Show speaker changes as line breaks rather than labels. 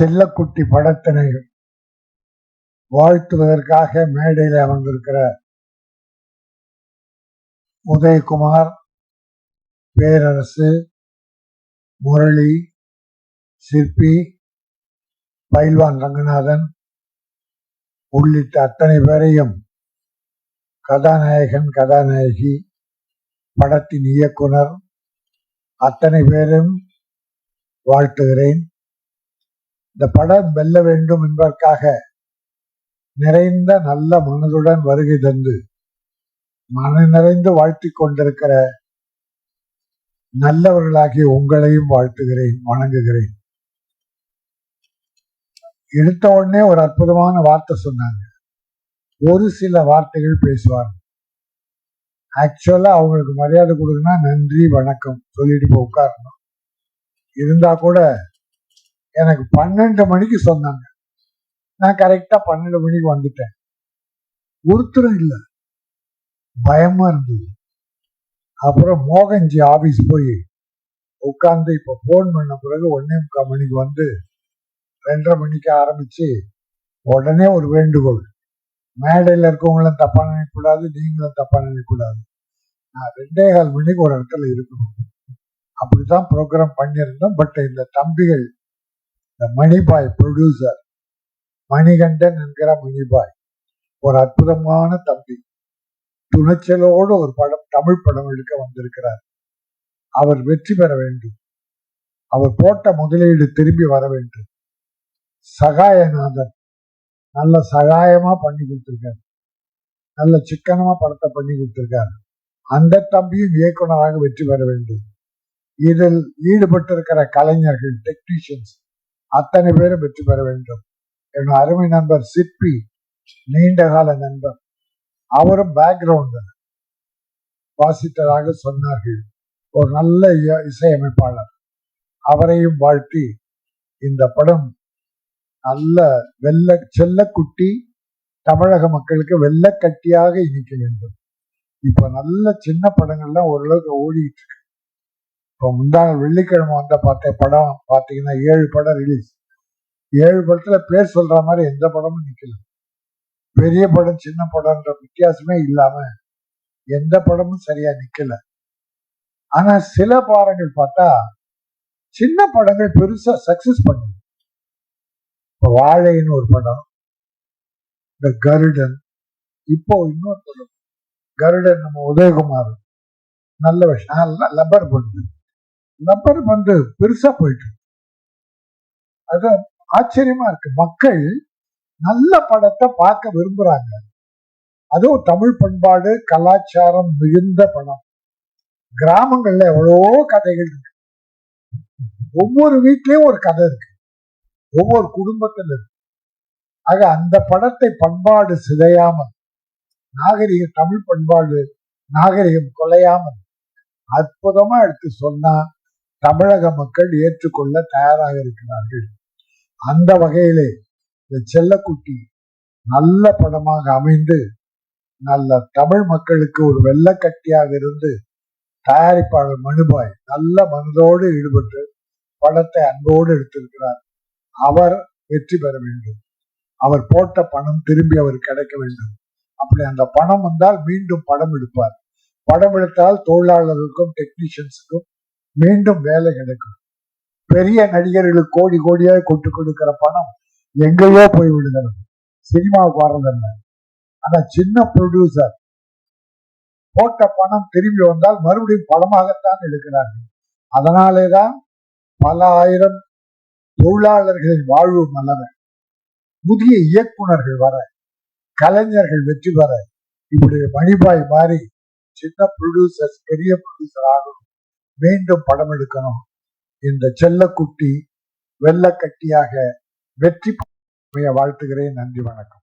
செல்லக்குட்டி படத்தினை வாழ்த்துவதற்காக மேடையில் அமர்ந்திருக்கிற உதயகுமார் பேரரசு முரளி சிற்பி பைல்வான் ரங்கநாதன் உள்ளிட்ட அத்தனை பேரையும் கதாநாயகன் கதாநாயகி படத்தின் இயக்குனர் அத்தனை பேரும் வாழ்த்துகிறேன். இந்த படம் வெல்ல வேண்டும் என்பதற்காக நிறைந்த நல்ல மனதுடன் வருகை தந்து மன நிறைந்து வாழ்த்திக் கொண்டிருக்கிற நல்லவர்களாகிய உங்களையும் வாழ்த்துகிறேன் வணங்குகிறேன். எடுத்த உடனே ஒரு அற்புதமான வார்த்தை சொன்னாங்க. ஒரு சில வார்த்தைகள் பேசுவாங்க ஆக்சுவலா அவங்களுக்கு மரியாதை கொடுக்கணும்னா நன்றி வணக்கம் சொல்லிட்டு போய் உட்காரணும். இருந்தா கூட எனக்கு பன்னெண்டு மணிக்கு சொன்னாங்க. நான் கரெக்டா பன்னெண்டு மணிக்கு வந்துட்டேன். ஒருத்தரும் இல்லை. பயமா இருந்தது. அப்புறம் மோகன்ஜி ஆபீஸ் போய் உட்காந்து இப்ப போன் பண்ண பிறகு ஒன்னே முக்கால் மணிக்கு வந்து ரெண்டரை மணிக்கு ஆரம்பிச்சு உடனே ஒரு வேண்டுகோள். மேடையில் இருக்கவங்களும் தப்பா நினைக்கக்கூடாது நீங்களும் தப்பா நினைக்கக்கூடாது. நான் ரெண்டே கால் மணிக்கு ஒரு இடத்துல இருக்கணும். அப்படிதான் ப்ரோக்ராம் பண்ணியிருந்தோம். பட் இந்த தம்பிகள் இந்த மணிபாய் ப்ரொடியூசர் மணிகண்டன் என்கிற மணிபாய் ஒரு அற்புதமான தம்பி. துணிச்சலோடு ஒரு படம் தமிழ் படம் எடுக்க வந்திருக்கிறார். அவர் வெற்றி பெற வேண்டும். அவர் போட்ட முதலீடு திரும்பி வர வேண்டும். சகாயநாதன் நல்ல சகாயமா பண்ணி கொடுத்திருக்காரு. நல்ல சிக்கனமா படத்தை பண்ணி கொடுத்திருக்காரு. அந்த தம்பியும் இயக்குனராக வெற்றி பெற வேண்டும். இதில் ஈடுபட்டிருக்கிற கலைஞர்கள் டெக்னீஷியன்ஸ் அத்தனை பேரும் வெற்றி பெற வேண்டும். என் அருமை நண்பர் சிற்பி நீண்ட கால நண்பர். அவரும் பேக்ரவுண்ட் வாசித்ததாக சொன்னார்கள். ஒரு நல்ல இய- இசையமைப்பாளர். அவரையும் வாழ்த்தி இந்த படம் நல்ல வெள்ள செல்லக்குட்டி தமிழக மக்களுக்கு வெள்ளக்கட்டியாக இனிக்க வேண்டும். இப்ப நல்ல சின்ன படங்கள்லாம் ஓரளவுக்கு ஓடிட்டு இருக்கு. இப்போ முந்தாள் வெள்ளிக்கிழமை வந்த பார்த்த படம் பார்த்தீங்கன்னா ஏழு படம் ரிலீஸ் ஏழு படத்துல பேர் சொல்ற மாதிரி எந்த படமும் நிக்கல. பெரிய படம் சின்ன படம்ன்ற வித்தியாசமே இல்லாம எந்த படமும் சரியா நிக்கல. ஆனா சில பாடங்கள் பார்த்தா சின்ன படங்கள் பெருசா சக்சஸ் பண்ணுது இப்ப வாழைன்னு ஒரு படம் இந்த கருடன் இப்போ இன்னொரு படம். கருடன் நம்ம உதயகுமார் நல்ல விஷயம் லப்பர் பண்ணுது நம்பர் வந்து பெருசா போயிட்டு அது ஆச்சரியமா இருக்கு. மக்கள் நல்ல படத்தை பார்க்க விரும்புறாங்க. அதுவும் தமிழ் பண்பாடு கலாச்சாரம் மிகுந்த படம். கிராமங்கள்ல எவ்வளவோ கதைகள் இருக்கு. ஒவ்வொரு வீட்லயும் ஒரு கதை இருக்கு. ஒவ்வொரு குடும்பத்துல இருக்கு. ஆக அந்த படத்தை பண்பாடு சிதையாமல் நாகரிக தமிழ் பண்பாடு நாகரிகம் கொலையாமல் அற்புதமா எடுத்து சொன்னா தமிழக மக்கள் ஏற்றுக்கொள்ள தயாராக இருக்கிறார்கள். அந்த வகையிலே இந்த செல்லக்குட்டி நல்ல படமாக அமைந்து நல்ல தமிழ் மக்களுக்கு ஒரு வெள்ளக்கட்டியாக இருந்து தயாரிப்பாளர் மனுபாய் நல்ல மனதோடு ஈடுபட்டு படத்தை அன்போடு எடுத்திருக்கிறார். அவர் வெற்றி பெற வேண்டும். அவர் போட்ட பணம் திரும்பி அவர் கிடைக்க வேண்டும். அப்படி அந்த பணம் வந்தால் மீண்டும் படம் எடுப்பார். படம் எடுத்தால் தொழிலாளர்களுக்கும் டெக்னீஷியன்ஸுக்கும் மீண்டும் வேலை கிடைக்கும். பெரிய நடிகர்களுக்கு கோடி கோடியாக கொட்டு கொடுக்கிற பணம் எங்கேயோ போய் விடுகிறது சினிமாவுக்கு வர்றதில்ல ஆனா சின்ன ப்ரொடியூசர் போட்ட பணம் திரும்பி வந்தால் மறுபடியும் படமாகத்தான் எடுக்கிறார்கள். அதனாலே தான் பல ஆயிரம் தொழிலாளர்களின் வாழ்வு மலர புதிய இயக்குனர்கள் வர கலைஞர்கள் வெற்றி பெற இப்படி மணிபாய் மாறி சின்ன ப்ரொடியூசர்ஸ் பெரிய ப்ரொடியூசர் ஆகும். மீண்டும் படம் எடுக்கணும். இந்த செல்லக்குட்டி வெள்ளக்கட்டியாக வெற்றி வாழ்த்துகிறேன். நன்றி வணக்கம்.